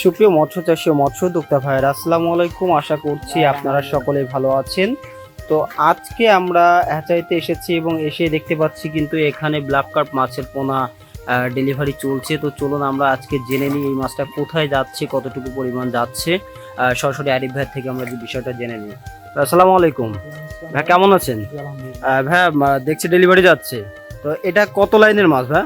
সুপ্রিয় মৎস্য চাষী ও মৎস্য উদ্যোক্তা ভাইয়ের আসসালামু আলাইকুম। আশা করছি আপনারা সকলে ভালো আছেন। তো আজকে আমরা হ্যাচাইতে এসেছি এবং এসে দেখতে পাচ্ছি কিন্তু এখানে ব্ল্যাক কার্প মাছের পোনা ডেলিভারি চলছে। তো চলুন আমরা আজকে জেনে নিই এই মাছটা কোথায় যাচ্ছে কতটুকু পরিমাণ যাচ্ছে। সরাসরি আরিফ ভাইয়ের থেকে আমরা যে বিষয়টা জেনে নিই। আসসালামু আলাইকুম। ভাই কেমন আছেন? ভাই দেখছি ডেলিভারি যাচ্ছে। তো এটা কত লাইনের মাছ ভাই?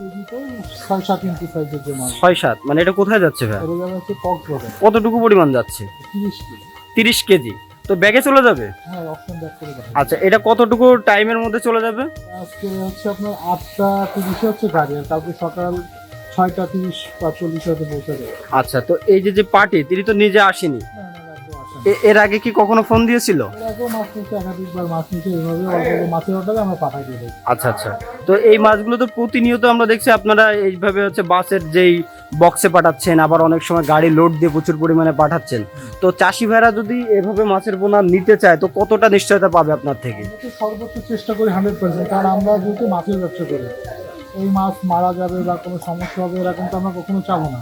ছয় সাত ইঞ্চি সাইজের যে মাছ ছয় সাত মানে এটা কোথায় যাচ্ছে ভাই? এটা যাবে হচ্ছে কক্সবাজার কতটুকু পরিমাণ যাচ্ছে? তিরিশ কেজি। তিরিশ কেজি। তো ব্যাগে চলে যাবে? হ্যাঁ অপশন করে আচ্ছা এটা কতটুকু টাইমের মধ্যে চলে যাবে? আজকে হচ্ছে আপনার আটটা তিরিশে হচ্ছে গাড়ি আর কালকে সকাল ছয়টা তিরিশ বা চল্লিশ হতে পৌঁছে যাবে। আচ্ছা তো এই যে যে পার্টি তিনি তো নিজে আসেনি। এর আগে কি কখনো ফোন দিয়েছিল? আচ্ছা আচ্ছা। তো এই মাছগুলো তো প্রতিনিয়ত আমরা দেখছি আপনারা এইভাবে হচ্ছে বাসের যেই বক্সে পাঠাচ্ছেন আবার অনেক সময় গাড়ি লোড দিয়ে প্রচুর পরিমাণে পাঠাচ্ছেন। তো চাষি ভাইরা যদি এভাবে মাছের পোনা নিতে চায় তো কতটা নিশ্চয়তা পাবে আপনার থেকে? সর্বোচ্চ চেষ্টা করি হান্ড্রেড পার্সেন্ট কারণ আমরা যেহেতু মাছের ব্যবসা করি এই মাছ মারা যাবে বা কোনো সমস্যা হবে এরকম তো আমরা কখনো চাবো না।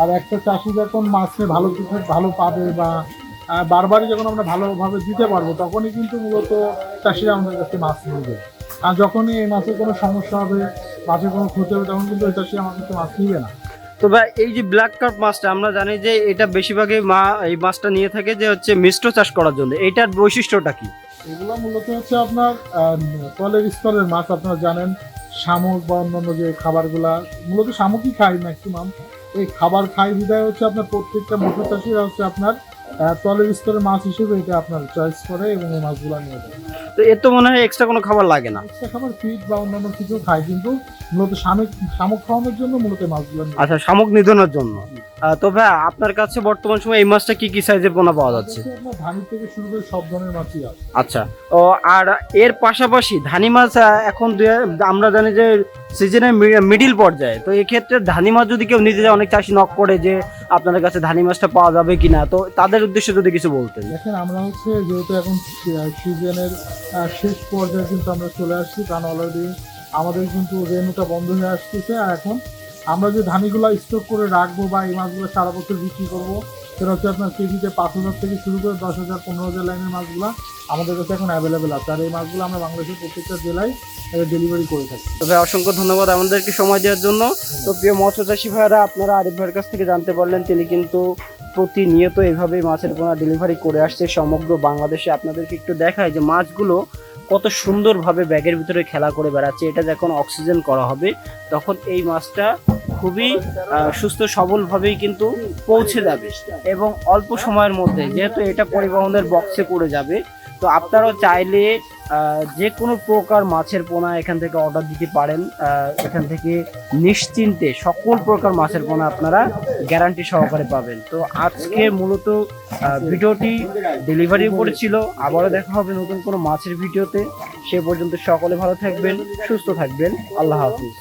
আর একটা চাষি যখন মাছে ভালো কিছু ভালো পাবে বা বারবারই যখন আমরা ভালোভাবে দিতে পারব তখনই কিন্তু মূলত চাষিরা আমাদের কাছে মাছ নিবে। আর যখনই এই মাছের কোনো সমস্যা হবে মাছের কোনো ক্ষতি হবে তখন কিন্তু ওই চাষি আমার কাছে মাছ নিবে না। তো ভাই এই যে ব্ল্যাক কার্প মাছটা আমরা জানি যে এটা বেশিরভাগই মা এই মাছটা নিয়ে থাকে যে হচ্ছে মিশ্র চাষ করার জন্য। এইটার বৈশিষ্ট্যটা কি? এগুলো মূলত হচ্ছে আপনার তলের স্তরের মাছ আপনারা জানেন শামুক বা অন্যান্য যে খাবারগুলা মূলত শামুকই খাই ম্যাক্সিমাম এই খাবার খাই বিদায় হচ্ছে আপনার প্রত্যেকটা মটর চাষিরা হচ্ছে আপনার তলের স্তরের মাছ হিসেবে এটা আপনার চয়েস করে এবং এই মাছগুলো নিয়ে যায় তো এর তো মনে হয় এক্সট্রা কোনো খাবার লাগে না। এক্সট্রা খাবার ফিট বা অন্যান্য কিছু খায় কিন্তু মূলত শামুক শামুক খাওয়ানোর জন্য মূলত মাছগুলো আচ্ছা শামুক নিধনের জন্য। তো ভাই আপনার কাছে বর্তমান সময় এই মাছটা কি কি সাইজের পোনা পাওয়া যাচ্ছে? ধানি থেকে শুরু করে সব ধরনের মাছই আছে। আচ্ছা ও আর এর পাশাপাশি ধানি মাছ এখন আমরা জানি যে সিজনের মিডিল পর্যায়ে। তো এক্ষেত্রে ধানি মাছ যদি কেউ যায় অনেক চাষি নক করে যে আপনাদের কাছে ধানি মাছটা পাওয়া যাবে কিনা? তো তাদের উদ্দেশ্যে যদি কিছু বলতেন। দেখেন, আমরা হচ্ছে যেহেতু এখন সিজনের শেষ পর্যায়ে কিন্তু আমরা চলে আসছি, কারণ অলরেডি আমাদের কিন্তু রেনুটা বন্ধ হয়ে আসতেছে। আর এখন আমরা যে ধানিগুলো স্টক করে রাখব বা এই মাছগুলো সারা বছর বিক্রি করব সেটা হচ্ছে আপনার কেজিতে পাঁচ হাজার থেকে শুরু করে দশ হাজার, পনেরো হাজার লাইনের মাছগুলো আমাদের কাছে এখন অ্যাভেলেবেল আছে। আর এই মাছগুলো আমরা বাংলাদেশের প্রত্যেকটা জেলায় ডেলিভারি করে থাকি। তবে অসংখ্য ধন্যবাদ আমাদেরকে সময় দেওয়ার জন্য। তো প্রিয় মৎস্য চাষী ভাইরা আপনারা আরিফ ভাইয়ের কাছ থেকে জানতে পারলেন, তিনি কিন্তু প্রতিনিয়ত এভাবেই মাছের পোনা ডেলিভারি করে আসছে। সমগ্র বাংলাদেশে আপনাদেরকে একটু দেখায় যে মাছগুলো কত সুন্দরভাবে ব্যাগের ভিতরে খেলা করে বেড়াচ্ছে। এটা যখন অক্সিজেন করা হবে, তখন এই মাছটা খুবই সুস্থ সবলভাবেই কিন্তু পৌঁছে যাবে। এবং অল্প সময়ের মধ্যে, যেহেতু এটা পরিবহনের বক্সে করে যাবে, তো আপনারাও চাইলে যে কোনো প্রকার মাছের পোনা এখান থেকে অর্ডার দিতে পারেন। এখান থেকে নিশ্চিন্তে সকল প্রকার মাছের পোনা আপনারা গ্যারান্টি সহকারে পাবেন। তো আজকে মূলত ভিডিওটি ডেলিভারি উপরে ছিল আবারও দেখা হবে নতুন কোনো মাছের ভিডিওতে। সে পর্যন্ত সকলে ভালো থাকবেন, সুস্থ থাকবেন। আল্লাহ হাফিজ।